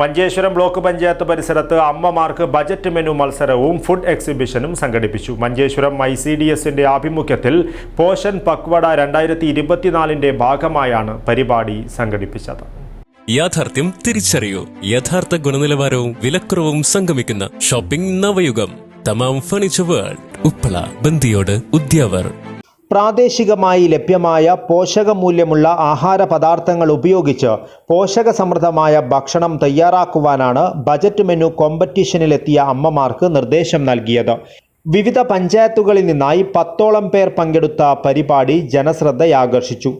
Manjeshwaram block panchayat പരിസരത്ത് അമ്മമാർക്ക് budget menu മത്സരവും ഫുഡ് എക്സിബിഷനും സംഘടിപ്പിച്ചു. മഞ്ചേശ്വരം ഐ സി ഡി എസിന്റെ ആഭിമുഖ്യത്തിൽ പോഷൻ പക്വട രണ്ടായിരത്തി ഇരുപത്തിനാലിന്റെ ഭാഗമായാണ് പരിപാടി സംഘടിപ്പിച്ചത്. യാഥാർത്ഥ്യം തിരിച്ചറിയൂ. യഥാർത്ഥ ഗുണനിലവാരവും വിലക്കുറവും സംഗമിക്കുന്ന shopping Navayugam. Thamam furniture world Uppala Bandiyod Udyavar. പ്രാദേശികമായി ലഭ്യമായ പോഷകമൂല്യമുള്ള ആഹാര പദാർത്ഥങ്ങൾ ഉപയോഗിച്ച് പോഷകസമൃദ്ധമായ ഭക്ഷണം തയ്യാറാക്കുവാനാണ് ബജറ്റ് മെനു കോമ്പറ്റീഷനിലെത്തിയ അമ്മമാർക്ക് നിർദ്ദേശം നൽകിയത്. വിവിധ പഞ്ചായത്തുകളിൽ നിന്നായി പത്തോളം പേർ പങ്കെടുത്ത പരിപാടി ജനശ്രദ്ധയാകർഷിച്ചു.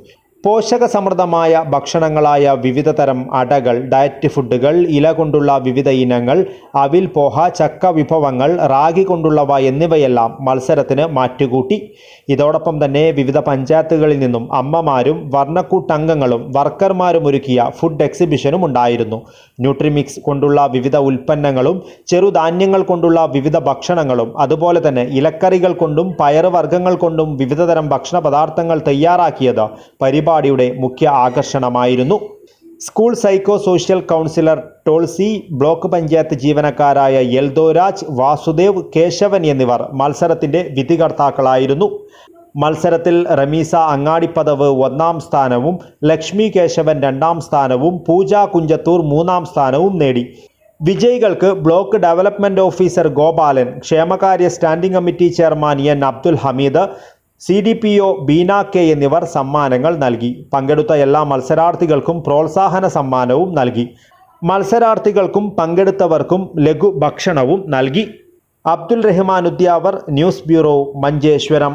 പോഷകസമൃദ്ധമായ ഭക്ഷണങ്ങളായ വിവിധ തരം അടകൾ ഡയറ്റ് ഫുഡുകൾ ഇല കൊണ്ടുള്ള വിവിധ ഇനങ്ങൾ അവിൽ പോഹ ചക്ക വിഭവങ്ങൾ റാഗി കൊണ്ടുള്ളവ എന്നിവയെല്ലാം മത്സരത്തിന് മാറ്റുകൂട്ടി. ഇതോടൊപ്പം തന്നെ വിവിധ പഞ്ചായത്തുകളിൽ നിന്നും അമ്മമാരും വർണക്കൂട്ടംഗങ്ങളും വർക്കർമാരും ഒരുക്കിയ ഫുഡ് എക്സിബിഷനും ഉണ്ടായിരുന്നു. ന്യൂട്രിമിക്സ് കൊണ്ടുള്ള വിവിധ ഉൽപ്പന്നങ്ങളും ചെറുധാന്യങ്ങൾ കൊണ്ടുള്ള വിവിധ ഭക്ഷണങ്ങളും അതുപോലെ തന്നെ ഇലക്കറികൾ കൊണ്ടും പയറുവർഗങ്ങൾ കൊണ്ടും വിവിധതരം ഭക്ഷണ പദാർത്ഥങ്ങൾ തയ്യാറാക്കിയത് പരിപാടിയുടെ മുഖ്യ ആകർഷണമായിരുന്നു. School psycho social counsellor Tolsy block panchayat ജീവനക്കാരായ യൽദോരാജ് Vasudev Keshavan എന്നിവർ മത്സരത്തിന്റെ വിധികർത്താക്കളായിരുന്നു. മത്സരത്തിൽ റമീസ അങ്ങാടിപ്പതവ് ഒന്നാം സ്ഥാനവും ലക്ഷ്മി കേശവൻ രണ്ടാം സ്ഥാനവും പൂജ കുഞ്ചത്തൂർ മൂന്നാം സ്ഥാനവും നേടി. വിജയികൾക്ക് ബ്ലോക്ക് ഡെവലപ്മെന്റ് ഓഫീസർ ഗോപാലൻ ക്ഷേമകാര്യ standing committee chairman N Abdul Hameed C D P O Beena K എന്നിവർ സമ്മാനങ്ങൾ നൽകി. പങ്കെടുത്ത എല്ലാ മത്സരാർത്ഥികൾക്കും പ്രോത്സാഹന സമ്മാനവും നൽകി. മത്സരാർത്ഥികൾക്കും പങ്കെടുത്തവർക്കും ലഘു ഭക്ഷണവും നൽകി. Abdul Rahman Udyavar news bureau Manjeshwaram.